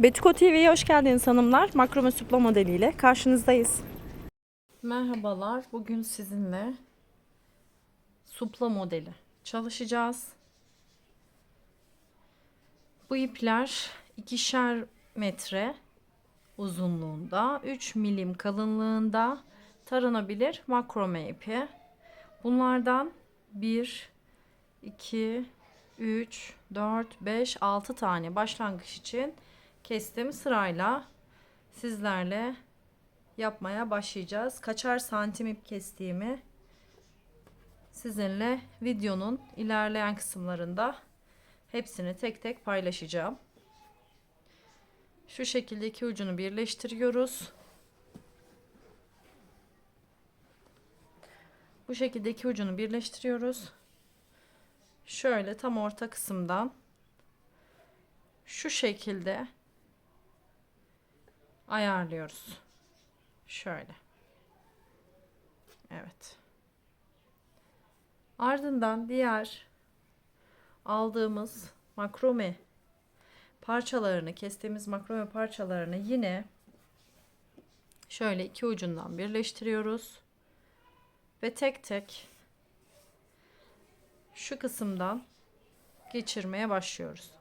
Betiko TV'ye hoş geldiniz hanımlar. Makrome supla modeliyle karşınızdayız. Merhabalar. Bugün sizinle supla modeli çalışacağız. Bu ipler ikişer metre uzunluğunda, 3 milim kalınlığında taranabilir makrome ipi. Bunlardan 1, 2, 3, 4, 5, 6 tane başlangıç için kestim sırayla sizlerle yapmaya başlayacağız. Kaçar santim ip kestiğimi sizinle videonun ilerleyen kısımlarında hepsini tek tek paylaşacağım. Şu şekilde iki ucunu birleştiriyoruz. Bu şekilde iki ucunu birleştiriyoruz. Şöyle tam orta kısımdan şu şekilde ayarlıyoruz. Şöyle. Evet. Ardından diğer aldığımız makrome parçalarını, kestiğimiz makrome parçalarını yine şöyle iki ucundan birleştiriyoruz. Ve tek tek şu kısımdan geçirmeye başlıyoruz.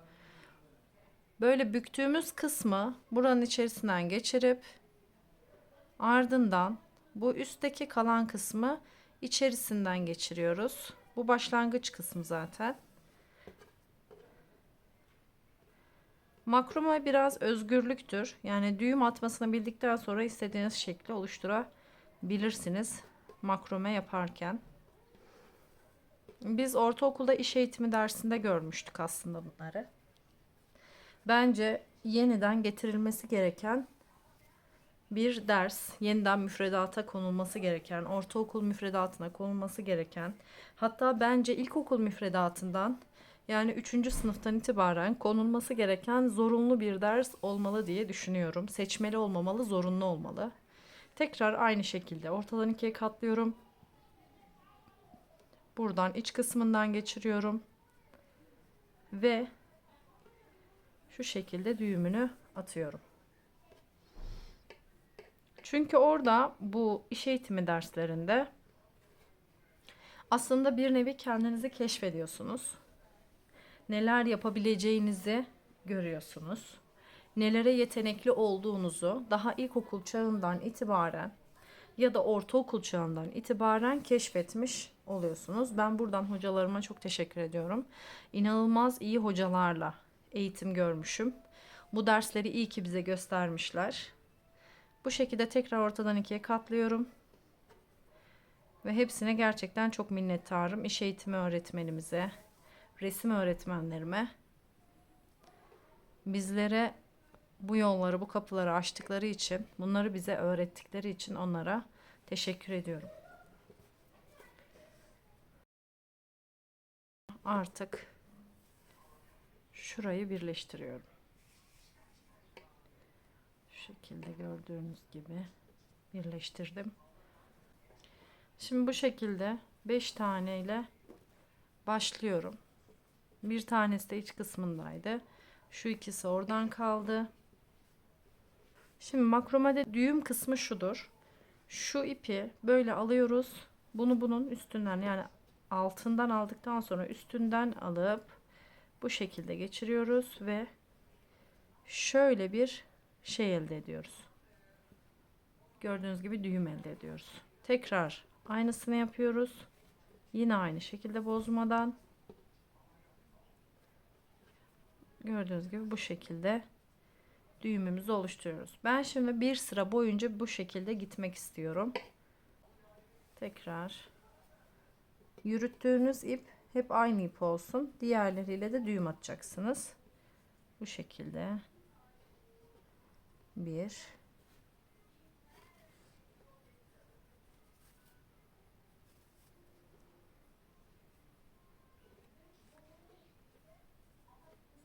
Böyle büktüğümüz kısmı buranın içerisinden geçirip ardından bu üstteki kalan kısmı içerisinden geçiriyoruz. Bu başlangıç kısmı zaten. Makrome biraz özgürlüktür. Yani düğüm atmasını bildikten sonra istediğiniz şekli oluşturabilirsiniz makrome yaparken. Biz ortaokulda iş eğitimi dersinde görmüştük aslında bunları. Bence yeniden getirilmesi gereken bir ders, yeniden müfredata konulması gereken, ortaokul müfredatına konulması gereken, hatta bence ilkokul müfredatından yani 3. sınıftan itibaren konulması gereken zorunlu bir ders olmalı diye düşünüyorum. Seçmeli olmamalı, zorunlu olmalı. Tekrar aynı şekilde ortadan ikiye katlıyorum. Buradan iç kısmından geçiriyorum. Ve şu şekilde düğümünü atıyorum. Çünkü orada bu iş eğitimi derslerinde aslında bir nevi kendinizi keşfediyorsunuz. Neler yapabileceğinizi görüyorsunuz. Nelere yetenekli olduğunuzu daha ilkokul çağından itibaren ya da ortaokul çağından itibaren keşfetmiş oluyorsunuz. Ben buradan hocalarıma çok teşekkür ediyorum. İnanılmaz iyi hocalarla eğitim görmüşüm. Bu dersleri iyi ki bize göstermişler. Bu şekilde tekrar ortadan ikiye katlıyorum. Ve hepsine gerçekten çok minnettarım. İş eğitimi öğretmenimize, resim öğretmenlerime. Bizlere bu yolları, bu kapıları açtıkları için, bunları bize öğrettikleri için onlara teşekkür ediyorum. Artık şurayı birleştiriyorum. Şu şekilde gördüğünüz gibi birleştirdim. Şimdi bu şekilde 5 tane ile başlıyorum. Bir tanesi de iç kısmındaydı. Şu ikisi oradan kaldı. Şimdi makromede düğüm kısmı şudur. Şu ipi böyle alıyoruz. Bunu bunun üstünden yani altından aldıktan sonra üstünden alıp bu şekilde geçiriyoruz ve şöyle bir şey elde ediyoruz. Gördüğünüz gibi düğüm elde ediyoruz. Tekrar aynısını yapıyoruz. Yine aynı şekilde bozmadan gördüğünüz gibi bu şekilde düğümümüzü oluşturuyoruz. Ben şimdi bir sıra boyunca bu şekilde gitmek istiyorum. Tekrar yürüttüğünüz ip hep aynı ip olsun. Diğerleriyle de düğüm atacaksınız. Bu şekilde. Bir.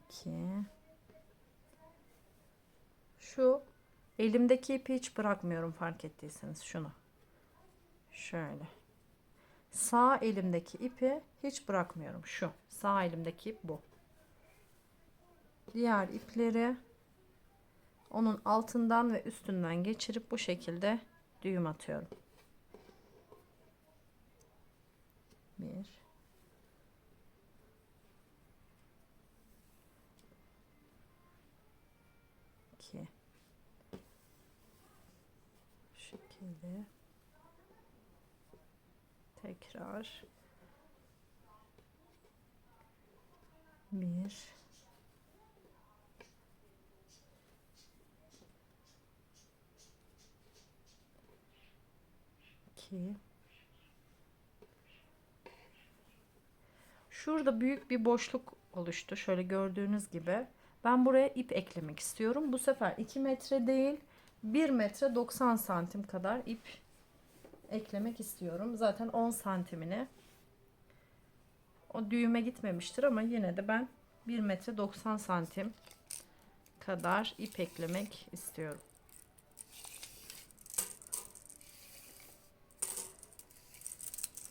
İki. Şu elimdeki ipi hiç bırakmıyorum fark ettiyseniz şunu. Şöyle. Sağ elimdeki ipi hiç bırakmıyorum. Şu. Sağ elimdeki ip bu. Diğer ipleri Onun altından ve üstünden geçirip bu şekilde düğüm atıyorum. Bir. iki. Bu şekilde. Tekrar. Bir. iki. Şurada büyük bir boşluk oluştu. Şöyle gördüğünüz gibi. Ben buraya ip eklemek istiyorum. Bu sefer 2 metre değil 1 metre 90 santim kadar ip eklemek istiyorum. Zaten 10 santimini o düğüme gitmemiştir ama yine de ben 1 metre 90 santim kadar ip eklemek istiyorum.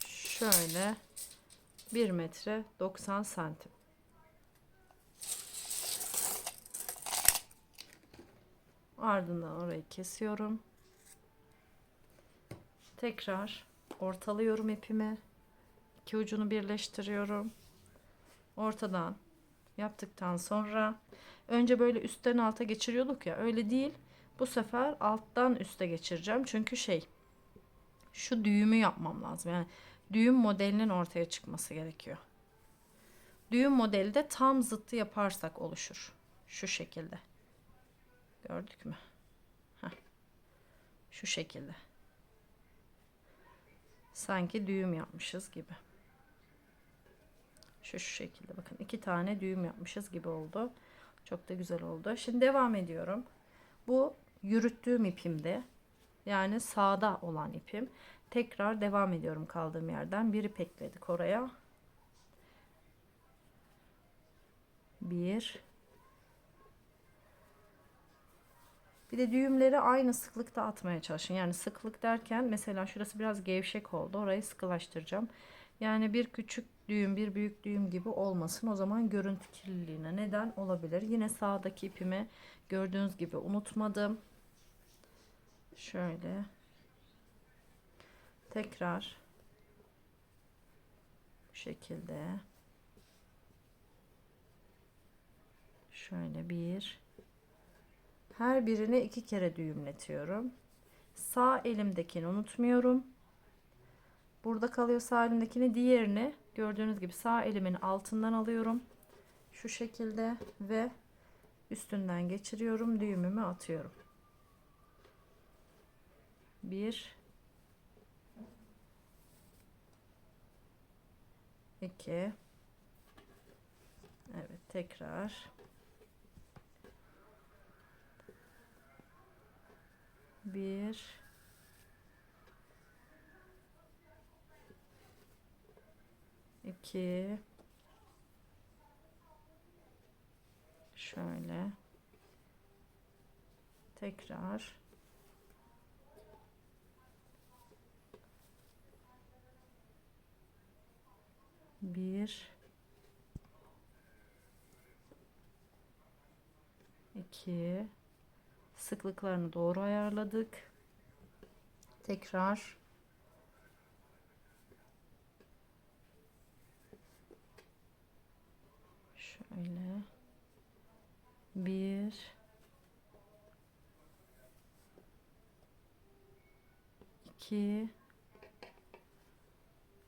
Şöyle 1 metre 90 santim. Ardından orayı kesiyorum. Tekrar ortalıyorum ipimi. İki ucunu birleştiriyorum. Ortadan yaptıktan sonra önce böyle üstten alta geçiriyorduk ya öyle değil. Bu sefer alttan üste geçireceğim. Çünkü şey şu düğümü yapmam lazım. Yani düğüm modelinin ortaya çıkması gerekiyor. Düğüm modeli de tam zıttı yaparsak oluşur. Şu şekilde. Gördük mü? Heh. Şu şekilde. Sanki düğüm yapmışız gibi. Şu, şu şekilde bakın iki tane düğüm yapmışız gibi oldu. Çok da güzel oldu. Şimdi devam ediyorum. Bu yürüttüğüm ipimdi. Yani sağda olan ipim. Tekrar devam ediyorum kaldığım yerden. Bir ip ekledik oraya. Bir. Bir de düğümleri aynı sıklıkta atmaya çalışın. Yani sıklık derken mesela şurası biraz gevşek oldu. Orayı sıkılaştıracağım. Yani bir küçük düğüm bir büyük düğüm gibi olmasın. O zaman görüntü kirliliğine neden olabilir. Yine sağdaki ipimi gördüğünüz gibi unutmadım. Şöyle. Tekrar. Bu şekilde. Şöyle bir. Her birini iki kere düğümletiyorum. Sağ elimdekini unutmuyorum. Burada kalıyor sağ elimdekini. Diğerini gördüğünüz gibi sağ elimin altından alıyorum. Şu şekilde ve üstünden geçiriyorum. Düğümümü atıyorum. Bir. iki. Evet tekrar. Bir. iki. Şöyle. Tekrar. Bir. iki sıklıklarını doğru ayarladık. Tekrar şöyle bir iki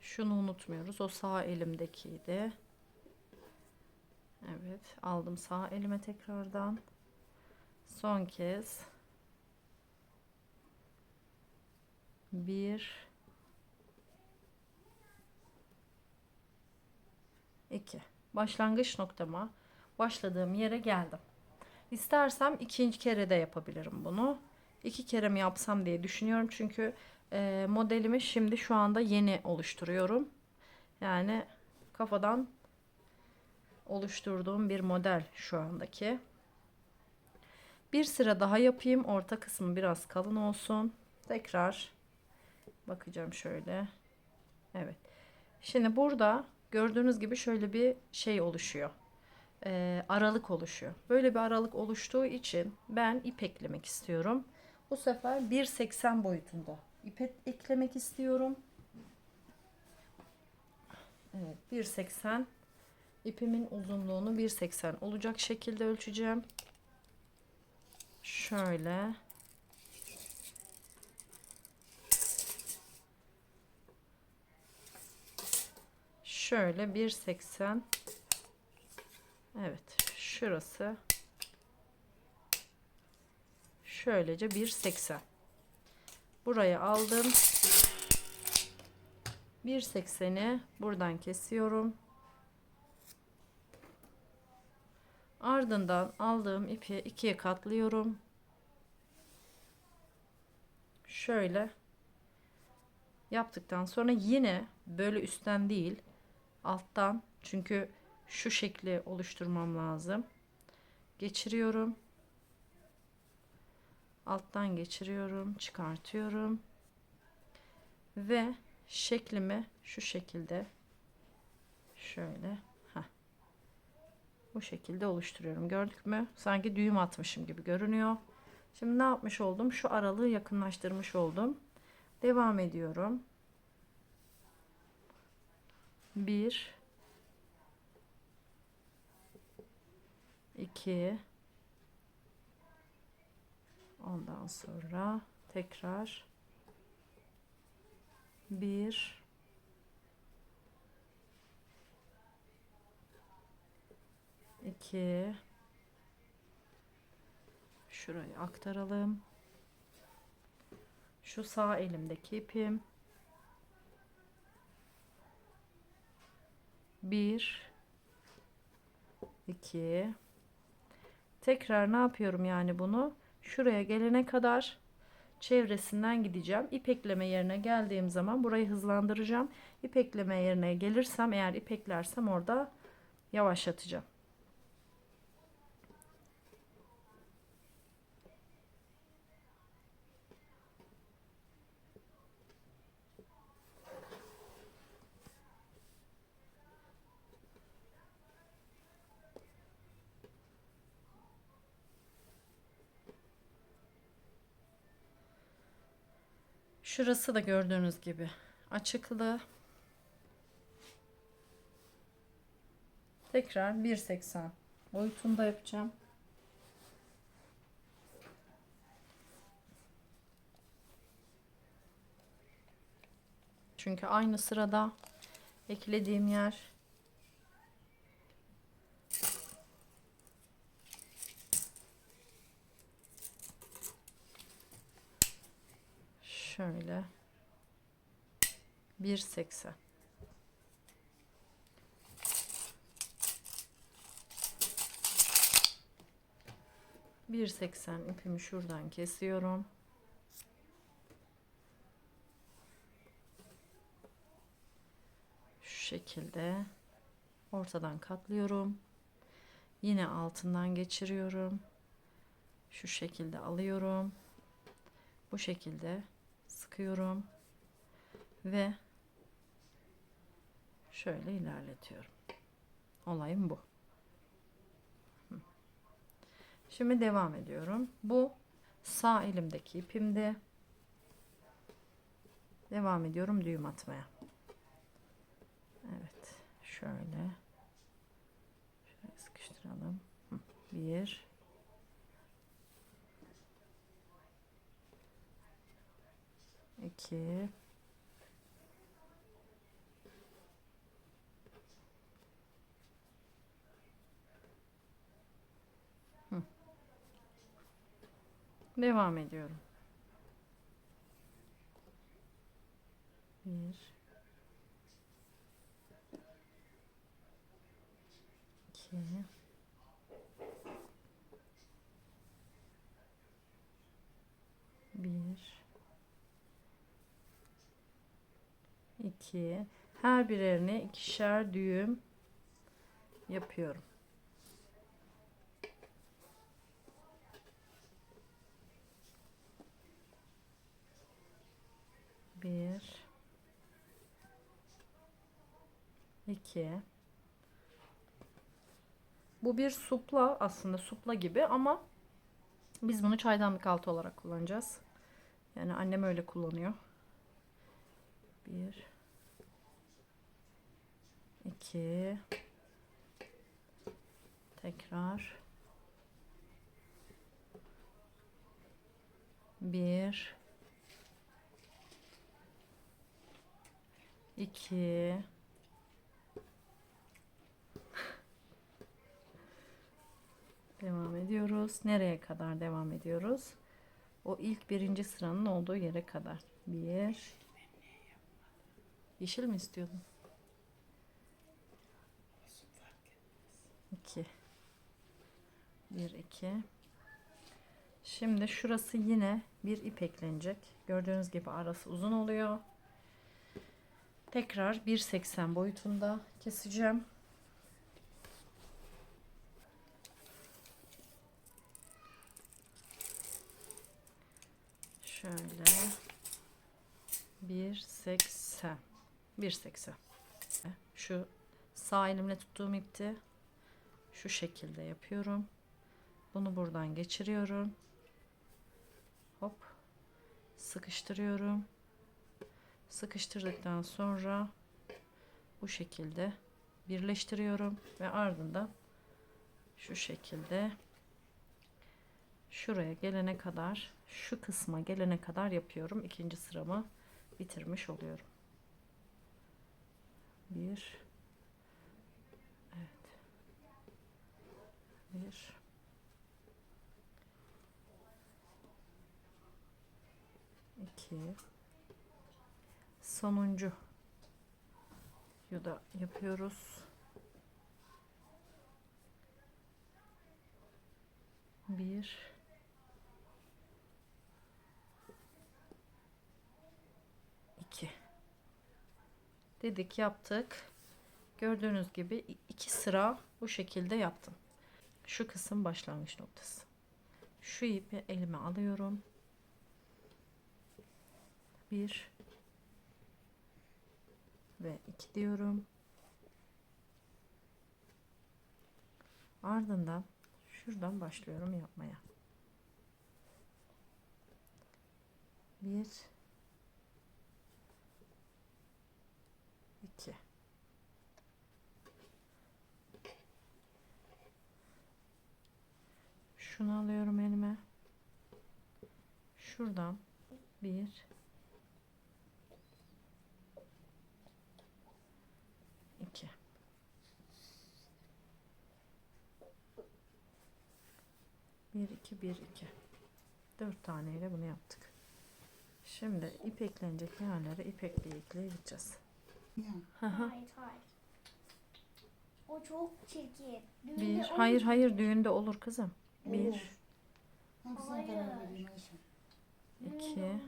şunu unutmuyoruz. O sağ elimdekiydi. Evet, aldım sağ elime tekrardan. Son kez. Bir. iki. Başlangıç noktama başladığım yere geldim. İstersem ikinci kere de yapabilirim bunu. İki kere mi yapsam diye düşünüyorum. Çünkü e, modelimi şimdi şu anda yeni oluşturuyorum. Yani kafadan oluşturduğum bir model şu andaki. Bir sıra daha yapayım. Orta kısmı biraz kalın olsun. Tekrar bakacağım şöyle. Evet. Şimdi burada gördüğünüz gibi şöyle bir şey oluşuyor. e, aralık oluşuyor. Böyle bir aralık oluştuğu için ben ip eklemek istiyorum. Bu sefer 1.80 boyutunda ip eklemek istiyorum. Evet 1.80 ipimin uzunluğunu 1.80 olacak şekilde ölçeceğim. Şöyle. Şöyle 1.80 Evet şurası. Şöylece 1.80 buraya aldım. 1.80'i buradan kesiyorum. Ardından aldığım ipi ikiye katlıyorum şöyle yaptıktan sonra yine böyle üstten değil alttan çünkü şu şekli oluşturmam lazım. Geçiriyorum. Alttan geçiriyorum çıkartıyorum. Ve şeklimi şu şekilde şöyle heh, bu şekilde oluşturuyorum. Gördük mü? Sanki düğüm atmışım gibi görünüyor şimdi ne yapmış oldum? Şu aralığı yakınlaştırmış oldum. Devam ediyorum. 1 2 ondan sonra tekrar 1 2 şurayı aktaralım. Şu sağ elimdeki ipim. 1 2 tekrar ne yapıyorum yani bunu? Şuraya gelene kadar çevresinden gideceğim. İp ekleme yerine geldiğim zaman burayı hızlandıracağım. İp ekleme yerine gelirsem eğer ip eklersem orada yavaşlatacağım Şurası da gördüğünüz gibi açıklı. Tekrar 1.80 boyutunda yapacağım. Çünkü aynı sırada eklediğim yer şöyle 1.80 1.80 ipimi şuradan kesiyorum. Şu şekilde ortadan katlıyorum. Yine altından geçiriyorum. Şu şekilde alıyorum. Bu şekilde sıkıyorum ve şöyle ilerletiyorum. Olayım bu. Şimdi devam ediyorum. Bu sağ elimdeki ipimde. Devam ediyorum düğüm atmaya. Evet. Şöyle. Şöyle sıkıştıralım. Bir. 2 Devam ediyorum. 1 2 2 her birerine ikişer düğüm yapıyorum. Bir, iki. Bu bir supla aslında supla gibi ama biz bunu çaydanlık altı olarak kullanacağız. Yani annem öyle kullanıyor. Bir, iki, tekrar, bir, iki, devam ediyoruz. Nereye kadar devam ediyoruz? O ilk birinci sıranın olduğu yere kadar. Bir. Yeşil mi istiyordun? İki. Bir, iki. Şimdi şurası yine bir ip eklenecek. Gördüğünüz gibi arası uzun oluyor. Tekrar 1.80 boyutunda keseceğim. Şöyle 1.80 1.80 Şu sağ elimle tuttuğum ipti. Şu şekilde yapıyorum. Bunu buradan geçiriyorum. Hop. Sıkıştırıyorum. Sıkıştırdıktan sonra bu şekilde birleştiriyorum ve ardından şu şekilde şuraya gelene kadar şu kısma gelene kadar yapıyorum. İkinci sıramı bitirmiş oluyorum. Bir Bir iki sonuncu da yapıyoruz. Bir iki dedik yaptık. Gördüğünüz gibi iki sıra bu şekilde yaptım. Şu kısım başlangıç noktası. Şu ipi elime alıyorum. Bir ve iki diyorum. Ardından şuradan başlıyorum yapmaya. Bir iki Şunu alıyorum elime. Şuradan bir iki bir iki bir iki dört taneyle bunu yaptık. Şimdi ip eklenecek yerlere ip ekleye ekleye gideceğiz. Ya. Hı hı. Hayır hayır. O çok çirkin. Düğünde Bir, o- hayır hayır düğünde olur kızım. Bir. Hangisine? İki.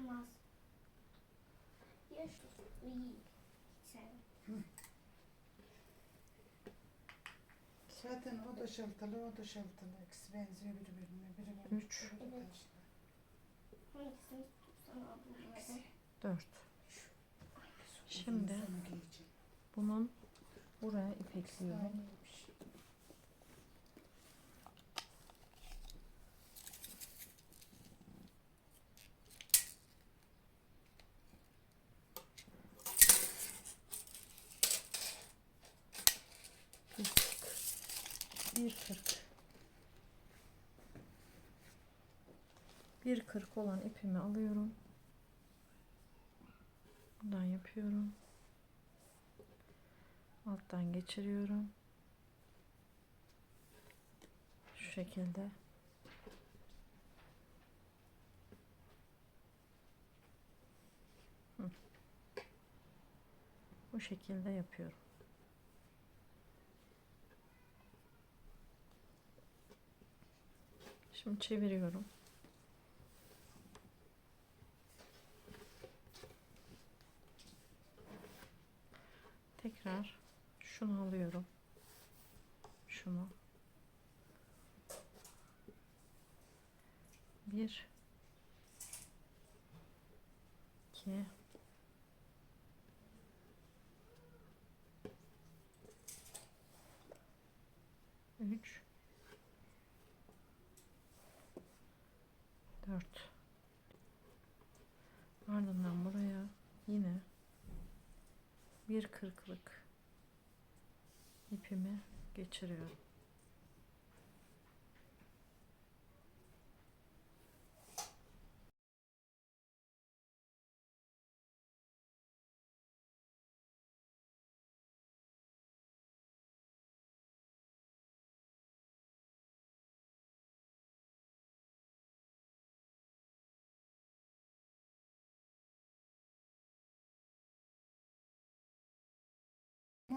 Zaten o da şıltılı, o da şıltılı. İkisi benziyor birbirine. Biri Üç. Evet. Dört. Şimdi. Bunun buraya ipekliyorum. 1.40 1.40 olan ipimi alıyorum. Buradan yapıyorum. Alttan geçiriyorum. Şu şekilde. Hı. Bu şekilde yapıyorum. Şimdi çeviriyorum. Tekrar şunu alıyorum. Şunu. Bir. iki, Üç. 4 ardından buraya yine bir ipimi geçiriyorum.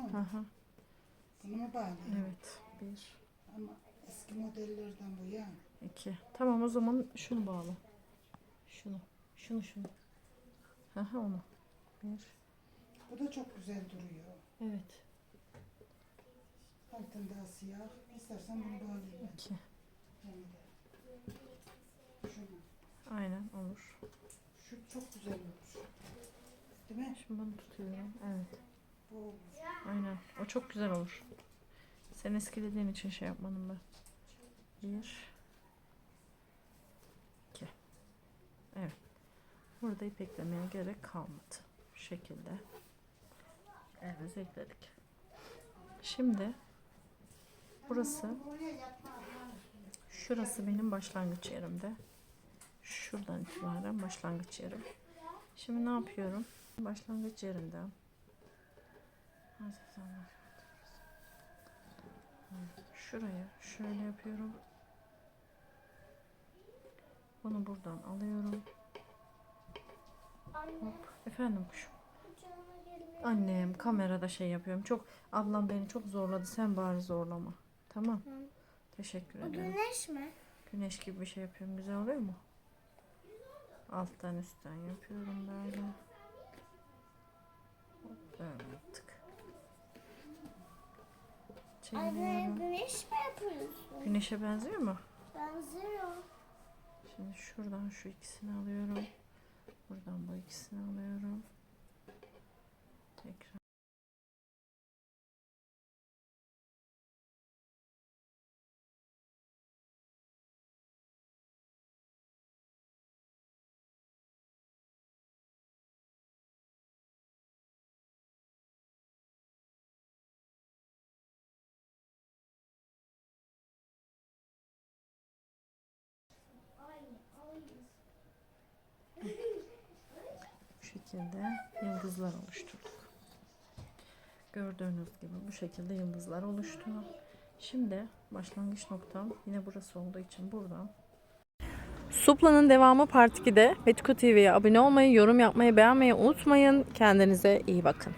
Tamam. Aha, Bunu mu bağlayayım? evet. 1 Ama eski modellerden bu yani. 2 Tamam o zaman şunu bağla. Şunu. Şunu şunu. Aha onu. 1 Bu da çok güzel duruyor. Evet. Altında siyah. İstersen bunu bağlayayım. ben. 2 Yani de. Şunu. Aynen olur. Şu çok güzel olur. Değil mi? Şimdi bunu tutuyorum. Evet. Bu. Aynen. O çok güzel olur. Sen eskilediğin için şey yapmadım ben. Bir. iki. Evet. Burada ip eklemeye gerek kalmadı. Şu şekilde. Elimizi ekledik. Şimdi burası şurası benim başlangıç yerimde. Şuradan itibaren başlangıç yerim. Şimdi ne yapıyorum? Başlangıç yerimden Şuraya şöyle yapıyorum. Bunu buradan alıyorum. Anne, Hop. Efendim kuşum. Annem kamerada şey yapıyorum. Çok ablam beni çok zorladı. Sen bari zorlama. Tamam. Hı. Teşekkür ederim. güneş mi? Güneş gibi bir şey yapıyorum. Güzel oluyor mu? Alttan üstten yapıyorum böyle. Hop, Böyle yaptık. Anne güneş mi yapıyorsun? Güneşe benziyor mu? Benziyor. Şimdi şuradan şu ikisini alıyorum. Buradan bu ikisini alıyorum. Tekrar. Şekilde yıldızlar oluşturduk. Gördüğünüz gibi bu şekilde yıldızlar oluştu. Şimdi başlangıç noktam yine burası olduğu için buradan Supla'nın devamı Part 2'de. Petiko TV'ye abone olmayı, yorum yapmayı, beğenmeyi unutmayın. Kendinize iyi bakın.